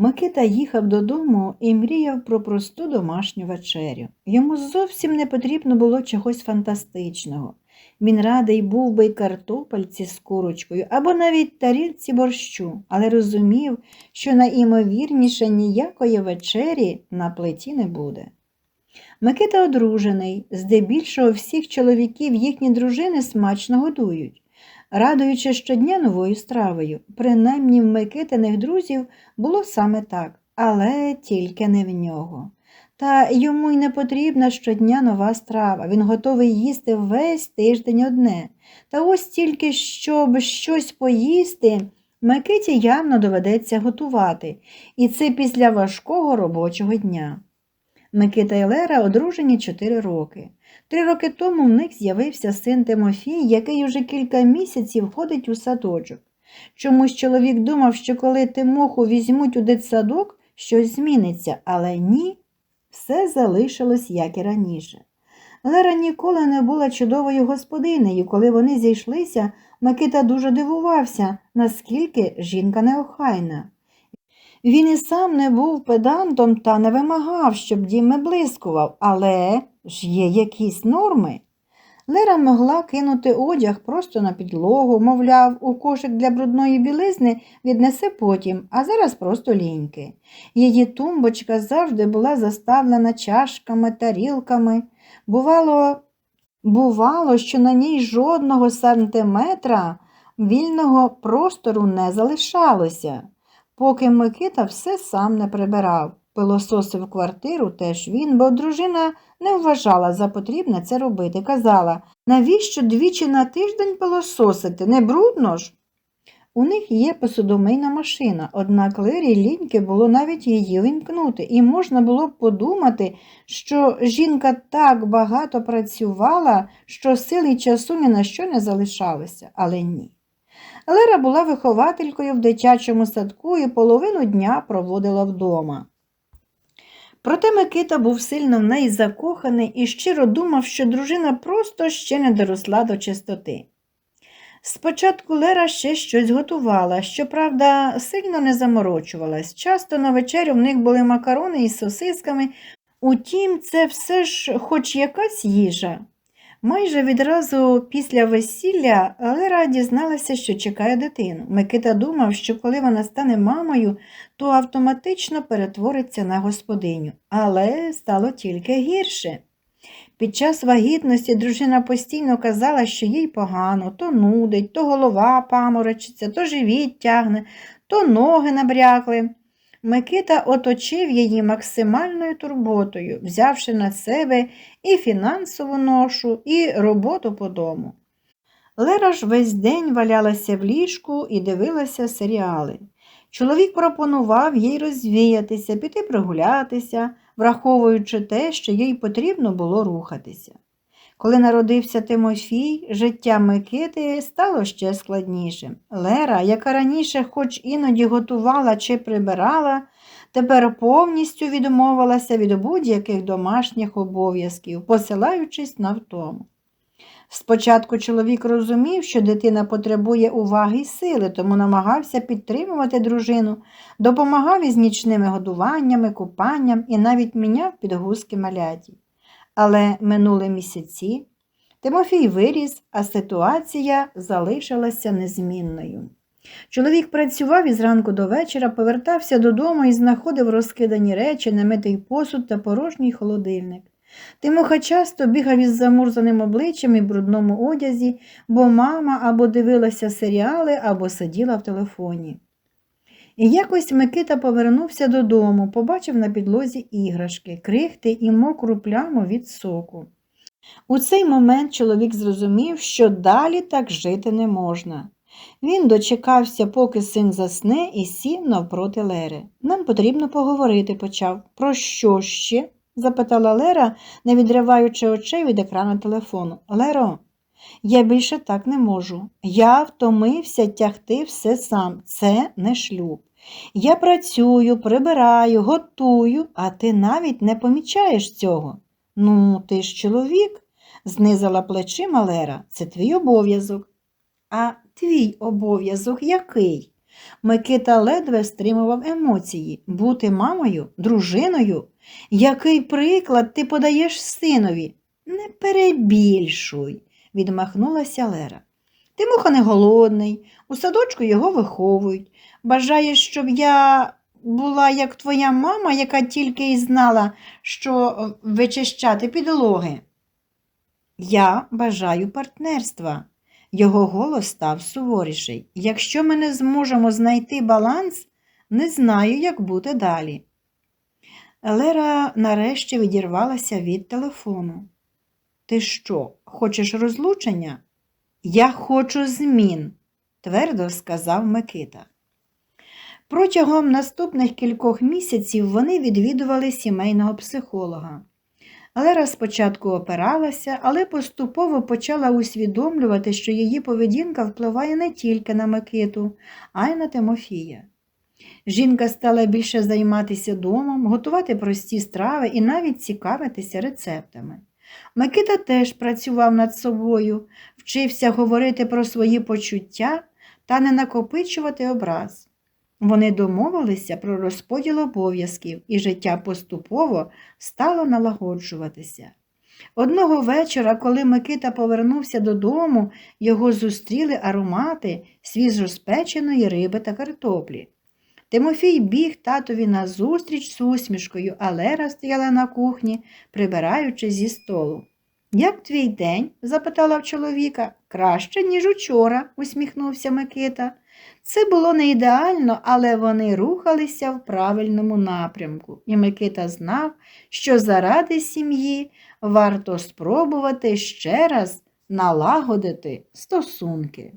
Микита їхав додому і мріяв про просту домашню вечерю. Йому зовсім не потрібно було чогось фантастичного. Він радий був би й картопельці з курочкою або навіть тарілці борщу, але розумів, що найімовірніше ніякої вечері на плиті не буде. Микита одружений, здебільшого всіх чоловіків їхні дружини смачно годують, радуючи щодня новою стравою. Принаймні в Микитиних друзів було саме так, але тільки не в нього. Та йому й не потрібна щодня нова страва, він готовий їсти весь тиждень одне. Та ось тільки щоб щось поїсти, Микиті явно доведеться готувати, і це після важкого робочого дня. Микита і Лера одружені 4 роки. Три роки тому в них з'явився син Тимофій, який уже кілька місяців ходить у садочок. Чомусь чоловік думав, що коли Тимоху візьмуть у дитсадок, щось зміниться, але ні, все залишилось, як і раніше. Лера ніколи не була чудовою господинею. Коли вони зійшлися, Микита дуже дивувався, наскільки жінка неохайна. Він і сам не був педантом та не вимагав, щоб дім блискував, але ж є якісь норми. Лера могла кинути одяг просто на підлогу, мовляв, у кошик для брудної білизни віднесе потім, а зараз просто ліньки. Її тумбочка завжди була заставлена чашками, тарілками. Бувало, бувало, що на ній жодного сантиметра вільного простору не залишалося. Поки Микита все сам не прибирав. Пилососив квартиру теж він, бо дружина не вважала за потрібне це робити. Казала, навіщо двічі на тиждень пилососити, не брудно ж? У них є посудомийна машина, однак Лері ліньки було навіть її вімкнути, і можна було б подумати, що жінка так багато працювала, що сил і часу ні на що не залишалося, але ні. Лера була вихователькою в дитячому садку і половину дня проводила вдома. Проте Микита був сильно в неї закоханий і щиро думав, що дружина просто ще не доросла до чистоти. Спочатку Лера ще щось готувала, щоправда, сильно не заморочувалась. Часто на вечерю в них були макарони із сосисками, утім, це все ж хоч якась їжа. Майже відразу після весілля Лера дізналася, що чекає дитину. Микита думав, що коли вона стане мамою, то автоматично перетвориться на господиню, але стало тільки гірше. Під час вагітності дружина постійно казала, що їй погано, то нудить, то голова паморочиться, то живіт тягне, то ноги набрякли. Микита оточив її максимальною турботою, взявши на себе і фінансову ношу, і роботу по дому. Лера ж весь день валялася в ліжку і дивилася серіали. Чоловік пропонував їй розвіятися, піти прогулятися, враховуючи те, що їй потрібно було рухатися. Коли народився Тимофій, життя Микити стало ще складнішим. Лера, яка раніше хоч іноді готувала чи прибирала, тепер повністю відмовилася від будь-яких домашніх обов'язків, посилаючись на втому. Спочатку чоловік розумів, що дитина потребує уваги й сили, тому намагався підтримувати дружину, допомагав із нічними годуваннями, купанням і навіть міняв підгузки маляті. Але минули місяці, Тимофій виріс, а ситуація залишилася незмінною. Чоловік працював із ранку до вечора, повертався додому і знаходив розкидані речі, немитий посуд та порожній холодильник. Тимоха часто бігав із замурзаним обличчям і брудному одязі, бо мама або дивилася серіали, або сиділа в телефоні. І якось Микита повернувся додому, побачив на підлозі іграшки, крихти і мокру пляму від соку. У цей момент чоловік зрозумів, що далі так жити не можна. Він дочекався, поки син засне, і сів навпроти Лери. Нам потрібно поговорити, почав. Про що ще? запитала Лера, не відриваючи очей від екрану телефону. Леро, я більше так не можу. Я втомився тягти все сам. Це не шлюб. Я працюю, прибираю, готую, а ти навіть не помічаєш цього. Ну, ти ж чоловік, знизила плечима Лера, це твій обов'язок. А твій обов'язок який? Микита ледве стримував емоції. Бути мамою, дружиною? Який приклад ти подаєш синові? Не перебільшуй, відмахнулася Лера. Тимоха не голодний, у садочку його виховують. Бажаєш, щоб я була як твоя мама, яка тільки й знала, що е, вичищати підлоги. Я бажаю партнерства. Його голос став суворіший. Якщо ми не зможемо знайти баланс, не знаю, як бути далі. Лера нарешті відірвалася від телефону. Ти що, хочеш розлучення? Я хочу змін, твердо сказав Микита. Протягом наступних кількох місяців вони відвідували сімейного психолога. Лера спочатку опиралася, але поступово почала усвідомлювати, що її поведінка впливає не тільки на Микиту, а й на Тимофія. Жінка стала більше займатися домом, готувати прості страви і навіть цікавитися рецептами. Микита теж працював над собою, вчився говорити про свої почуття та не накопичувати образ. Вони домовилися про розподіл обов'язків, і життя поступово стало налагоджуватися. Одного вечора, коли Микита повернувся додому, його зустріли аромати свіжоспеченої риби та картоплі. Тимофій біг татові назустріч з усмішкою, а Лера стояла на кухні, прибираючи зі столу. Як твій день? запитала в чоловіка. Краще, ніж учора, усміхнувся Микита. Це було не ідеально, але вони рухалися в правильному напрямку, і Микита знав, що заради сім'ї варто спробувати ще раз налагодити стосунки.